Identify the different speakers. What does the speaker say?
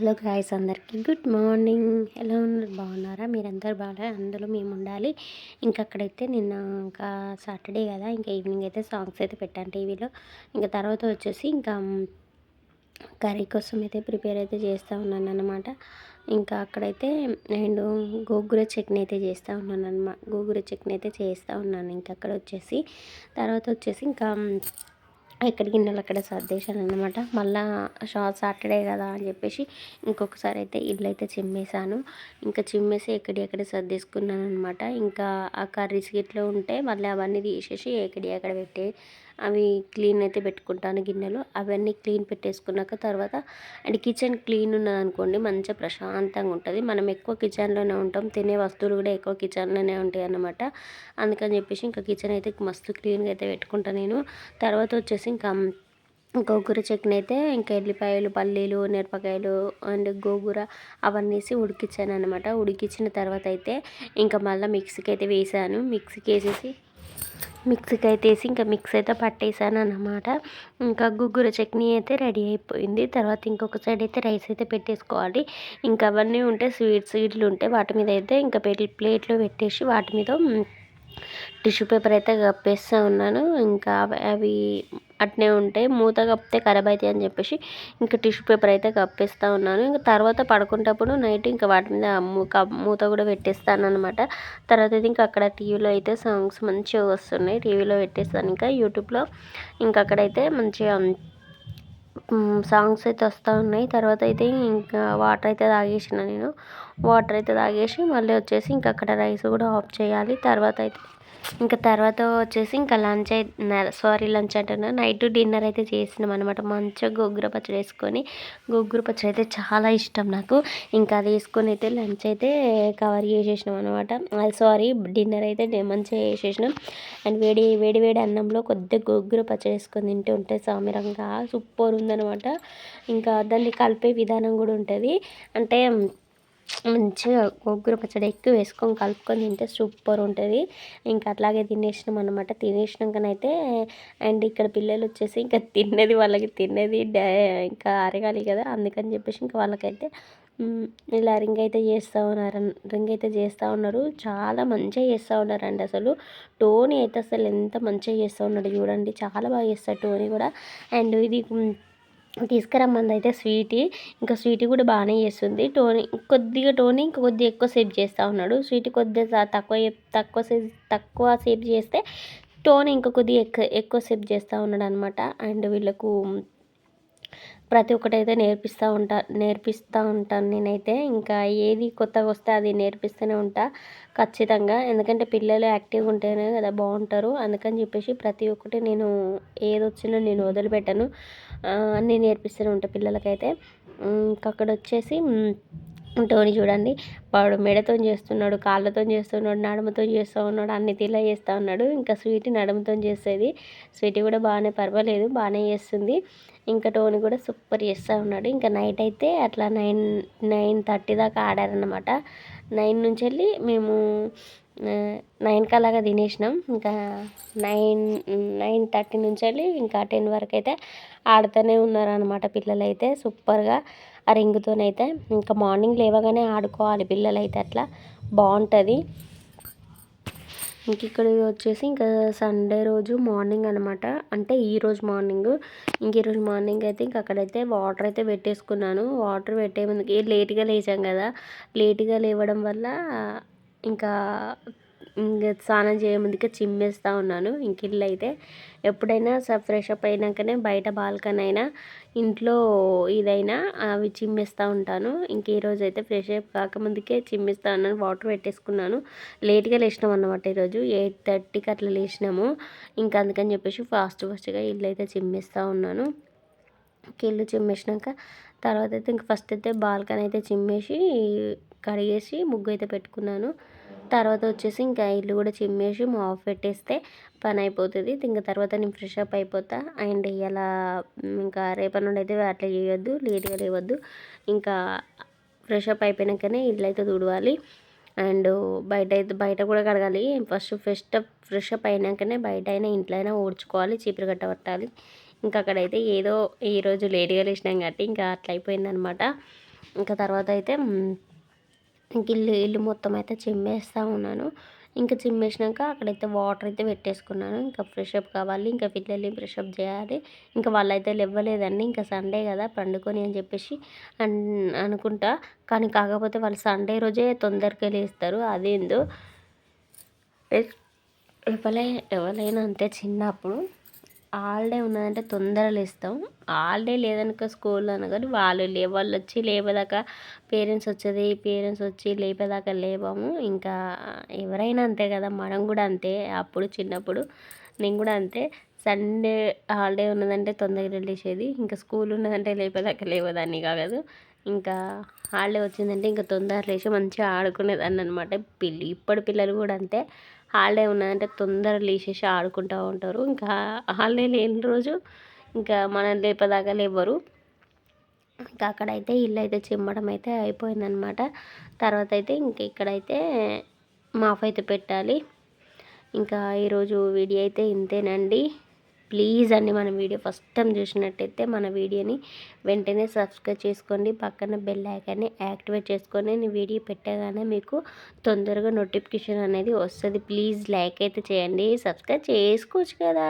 Speaker 1: Hello guys అందరికీ good morning. ఎలా ఉన్నారు? బాగున్నారా? మీరందరూ బాగున్నారా? అందులో మేము ఉండాలి ఇంకక్కడైతే నిన్న ఇంకా సాటర్డే కదా ఇంకా ఈవినింగ్ అయితే సాంగ్స్ అయితే పెట్టాను టీవీలో. ఇంకా తర్వాత వచ్చేసి ఇంకా కర్రీ కోసం అయితే ప్రిపేర్ అయితే చేస్తూ ఉన్నాను అనమాట ఇంకా అక్కడైతే నేను గోంగూర చట్నీ అయితే చేస్తూ ఉన్నాను అనమాట గోంగూర చట్నీ అయితే చేస్తూ ఉన్నాను. ఇంకా అక్కడ వచ్చేసి తర్వాత వచ్చేసి ఇంకా ఎక్కడ గిన్నెలు అక్కడ సర్దేశాను అనమాట మళ్ళా షా సాటర్డే కదా అని చెప్పేసి ఇంకొకసారి అయితే ఇల్లు అయితే చిమ్మేశాను. ఇంకా చిమ్మేసి ఎక్కడి ఎక్కడ సర్దేసుకున్నాను అనమాట ఇంకా ఆ కర్రీస్ గిట్లో ఉంటే మళ్ళీ అవన్నీ తీసేసి ఎక్కడి అక్కడ పెట్టే అవి క్లీన్ అయితే పెట్టుకుంటాను గిన్నెలు. అవన్నీ క్లీన్ పెట్టేసుకున్నాక తర్వాత అండ్ కిచెన్ క్లీన్ ఉన్నదనుకోండి మంచిగా ప్రశాంతంగా ఉంటుంది. మనం ఎక్కువ కిచెన్లోనే ఉంటాం తినే వస్తువులు కూడా ఎక్కువ కిచెన్లోనే ఉంటాయి అన్నమాట. అందుకని చెప్పేసి ఇంకా కిచెన్ అయితే మస్తు క్లీన్గా అయితే పెట్టుకుంటాను నేను. తర్వాత వచ్చేసి ఇంకా గోగుర చట్నీ అయితే ఇంకా ఎల్లిపాయలు పల్లీలు మిరపకాయలు అండ్ గోగుర అవన్నీ వేసి ఉడికించాను అనమాట ఉడికించిన తర్వాత అయితే ఇంకా మళ్ళీ మిక్సీకి అయితే వేసాను. మిక్సీకి వేసేసి మిక్సీకి అయితే వేసి ఇంకా మిక్స్ అయితే పట్టేసాను అన్నమాట ఇంకా గుగ్గుర చట్నీ అయితే రెడీ అయిపోయింది. తర్వాత ఇంకొక సైడ్ అయితే రైస్ అయితే పెట్టేసుకోవాలి. ఇంకా అవన్నీ ఉంటే స్వీట్స్ ఇడ్లు ఉంటే వాటి మీద అయితే ఇంకా ప్లేట్లో పెట్టేసి వాటి మీద టిష్యూ పేపర్ అయితే కప్పేస్తూ ఉన్నాను. ఇంకా అవి అట్నే ఉంటాయి. మూత కప్పితే ఖరాబ్ అవుతాయి అని చెప్పేసి ఇంకా టిష్యూ పేపర్ అయితే కప్పేస్తూ ఉన్నాను. ఇంకా తర్వాత పడుకునేటప్పుడు నైట్ ఇంకా వాటి మీద మూత కూడా పెట్టేస్తాను అనమాట తర్వాత అయితే ఇంకా అక్కడ టీవీలో అయితే సాంగ్స్ మంచిగా వస్తున్నాయి. టీవీలో పెట్టేస్తాను. ఇంకా యూట్యూబ్లో ఇంకా అక్కడైతే మంచిగా సాంగ్స్ అయితే వస్తూ ఉన్నాయి. తర్వాత అయితే ఇంకా వాటర్ అయితే తాగేసిన నేను. వాటర్ అయితే తాగేసి మళ్ళీ వచ్చేసి ఇంకా అక్కడ రైస్ కూడా ఆఫ్ చేయాలి. తర్వాత అయితే ఇంకా తర్వాత వచ్చేసి ఇంకా లంచ్ అయితే సారీ లంచ్ అంటున్నా. నైట్ డిన్నర్ అయితే చేసినాం అనమాట మంచిగా గొగ్గుర పచ్చడి వేసుకొని. గొగ్గుర పచ్చడి అయితే చాలా ఇష్టం నాకు. ఇంకా అది వేసుకొని అయితే లంచ్ అయితే కవర్ చేసేసినాం అనమాట సారీ డిన్నర్ అయితే మంచిగా వేసేసినాం అండ్ వేడి వేడి వేడి అన్నంలో కొద్దిగా గొగ్గుర పచ్చడి వేసుకొని తింటూ ఉంటే సామిరంగా సూపర్ ఉందనమాట ఇంకా దాన్ని కలిపే విధానం కూడా ఉంటుంది. అంటే మంచిగా గోంగూర పచ్చడి ఎక్కువ వేసుకొని కలుపుకొని తింటే సూపర్ ఉంటుంది. ఇంకా అట్లాగే తినేసినాం అనమాట తినేసినాకనైతే అండ్ ఇక్కడ పిల్లలు వచ్చేసి ఇంకా తిన్నది వాళ్ళకి తిన్నది ఇంకా అరగాలి కదా అందుకని చెప్పేసి ఇంకా వాళ్ళకైతే ఇలా రింగ్ అయితే చేస్తూ ఉన్నారు రింగ్ అయితే చేస్తూ ఉన్నారు. చాలా మంచిగా చేస్తూ ఉన్నారండి అసలు. టోనీ అయితే అసలు ఎంత మంచిగా చేస్తూ ఉన్నాడు చూడండి. చాలా బాగా చేస్తాడు టోనీ కూడా. అండ్ ఇది తీసుకురమ్మంది అయితే స్వీటీ. ఇంకా స్వీటీ కూడా బాగానే చేస్తుంది. టోనీ కొద్దిగా టోనీ ఇంకా కొద్దిగా ఎక్కువ సేపు చేస్తూ ఉన్నాడు. స్వీటీ కొద్దిగా తక్కువ తక్కువ సేపు తక్కువ సేపు చేస్తే టోనీ ఇంకా కొద్దిగా ఎక్కువ ఎక్కువ సేపు చేస్తూ ఉన్నాడు అనమాట అండ్ వీళ్ళకు ప్రతి ఒక్కటైతే నేర్పిస్తూ ఉంటా నేర్పిస్తూ ఉంటాను నేనైతే. ఇంకా ఏది కొత్తగా వస్తే అది నేర్పిస్తూనే ఉంటా ఖచ్చితంగా. ఎందుకంటే పిల్లలు యాక్టివ్గా ఉంటేనే కదా బాగుంటారు. అందుకని చెప్పేసి ప్రతి ఒక్కటి నేను ఏది వచ్చినా నేను వదిలిపెట్టను. అన్నీ నేర్పిస్తూనే ఉంటాను పిల్లలకైతే. ఇంకా అక్కడ వచ్చేసి టోనీ చూడండి. వాడు మెడతో చేస్తున్నాడు కాళ్ళతో చేస్తున్నాడు నడుముతో చేస్తూ ఉన్నాడు అన్ని తీలా చేస్తూ ఉన్నాడు. ఇంకా స్వీట్ నడుముతో చేసేది. స్వీట్ కూడా బాగానే పర్వాలేదు బాగానే చేస్తుంది. ఇంకా టోని కూడా సూపర్ చేస్తూ ఉన్నాడు. ఇంకా నైట్ అయితే అట్లా నైన్ నైన్ థర్టీ దాకా ఆడారనమాట నైన్ నుంచి వెళ్ళి మేము నైన్కి అలాగా తినేసినాం. ఇంకా నైన్ నైన్ థర్టీ నుంచి వెళ్ళి ఇంకా టెన్ వరకు అయితే ఆడుతూనే ఉన్నారనమాట పిల్లలు అయితే సూపర్గా ఆ రింగ్తోనైతే ఇంకా మార్నింగ్ లేవగానే ఆడుకోవాలి పిల్లలు అయితే అట్లా. బాగుంటుంది ఇంక ఇక్కడ వచ్చేసి ఇంకా సండే రోజు మార్నింగ్ అనమాట అంటే ఈరోజు మార్నింగ్. ఇంక ఈరోజు మార్నింగ్ అయితే ఇంక అక్కడైతే వాటర్ అయితే పెట్టేసుకున్నాను. వాటర్ పెట్టే ముందుకి లేట్గా లేచాం కదా. లేట్గా లేవడం వల్ల ఇంకా ఇంకా స్నానం చేయముందుకే చిమ్మేస్తూ ఉన్నాను. ఇంక ఇల్లు అయితే ఎప్పుడైనా ఫ్రెష్ అప్ అయినాకనే బయట బాల్కనీ అయినా ఇంట్లో ఇదైనా అవి చిమ్మేస్తూ ఉంటాను. ఇంక ఈరోజు అయితే ఫ్రెష్ అప్ కాకముందుకే చిమ్మేస్తూ ఉన్నాను. వాటర్ పెట్టేసుకున్నాను. లేట్గా లేచినాం అన్నమాట ఈరోజు ఎయిట్ థర్టీకి అట్లా లేచినాము ఇంకా అందుకని చెప్పేసి ఫాస్ట్ ఫాస్ట్గా ఇల్లు అయితే చిమ్మేస్తూ ఉన్నాను. ఇల్లు చిమ్మేసినాక తర్వాత అయితే ఇంక ఫస్ట్ అయితే బాల్కనీ అయితే చిమ్మేసి కడిగేసి ముగ్గు అయితే పెట్టుకున్నాను. తర్వాత వచ్చేసి ఇంకా ఇల్లు కూడా చిమ్మేసి మాఫ్ పెట్టేస్తే పని అయిపోతుంది ఇంకా తర్వాత నేను ఫ్రెష్ అప్ అయిపోతా. అండ్ ఇలా ఇంకా రేపటి నుండి అయితే అట్లా చేయొద్దు లేట్గా లేవద్దు. ఇంకా ఫ్రెష్ అప్ అయిపోయినాకనే ఇల్లు అయితే తుడవాలి. అండ్ బయట అయితే బయట కూడా కడగాలి. First fresh up fresh up అయినాకనే బయట అయినా ఇంట్లో అయినా ఊడ్చుకోవాలి చీపురు గట్ట పట్టాలి ఇంకా అక్కడైతే ఏదో ఈరోజు లేట్గా లేచినాం కాబట్టి ఇంకా అట్లా అయిపోయిందనమాట. ఇంకా తర్వాత అయితే ఇంక ఇల్లు ఇల్లు మొత్తం అయితే చిమ్మేస్తూ ఉన్నాను. ఇంకా చిమ్మేసినాక అక్కడైతే వాటర్ అయితే పెట్టేసుకున్నాను. ఇంకా ఫ్రెష్ అప్ కావాలి ఇంకా పిల్లల్ని ఫ్రెష్ అప్ చేయాలి. ఇంకా వాళ్ళైతే లేవ్వలేదండి ఇంకా సండే కదా పండుకొని అని చెప్పేసి అనుకుంటా. కానీ కాకపోతే వాళ్ళు సండే రోజే తొందరగా లేస్తారు. అదేందో. ఎవరై ఎవరైనా అంతే చిన్నప్పుడు. హాలిడే ఉన్నదంటే తొందర లేస్తాం. హాలిడే లేదనుకో స్కూల్ అనగాని వాళ్ళు లే వాళ్ళు వచ్చి లేపదాకా పేరెంట్స్ వచ్చేది పేరెంట్స్ వచ్చి లేపేదాకా లేవము. ఇంకా ఎవరైనా అంతే కదా మనం కూడా అంతే. అప్పుడు చిన్నప్పుడు నేను కూడా అంతే. సండే హాలిడే ఉన్నదంటే తొందరగా లేచేది. ఇంకా స్కూల్ ఉన్నదంటే లేపేదాకా లేవదాన్ని కాదు. ఇంకా హాలిడే వచ్చిందంటే ఇంకా తొందర లేచి మంచిగా ఆడుకునేదాన్ని అనమాట పిల్లి ఇప్పటి పిల్లలు కూడా అంతే. హాలిడే ఉన్నదంటే తొందర లేచేసి ఆడుకుంటూ ఉంటారు. ఇంకా హాలిడే లేని రోజు ఇంకా మనం లేపదాకా లేవరు ఇంకా అక్కడైతే ఇల్లు అయితే చిమ్మడం అయితే అయిపోయిందనమాట. తర్వాత అయితే ఇంక ఇక్కడైతే మాఫ్ అయితే పెట్టాలి. ఇంకా ఈరోజు వీడియో అయితే ఇంతేనండి. ప్లీజ్ అండి మన వీడియో ఫస్ట్ టైం చూసినట్టయితే మన వీడియోని వెంటనే సబ్స్క్రైబ్ చేసుకోండి పక్కన బెల్ ఐకాన్ని యాక్టివేట్ చేసుకొని నేను వీడియో పెట్టగానే మీకు తొందరగా నోటిఫికేషన్ అనేది వస్తుంది. ప్లీజ్ లైక్ అయితే చేయండి సబ్స్క్రైబ్ చేసుకోవచ్చు కదా.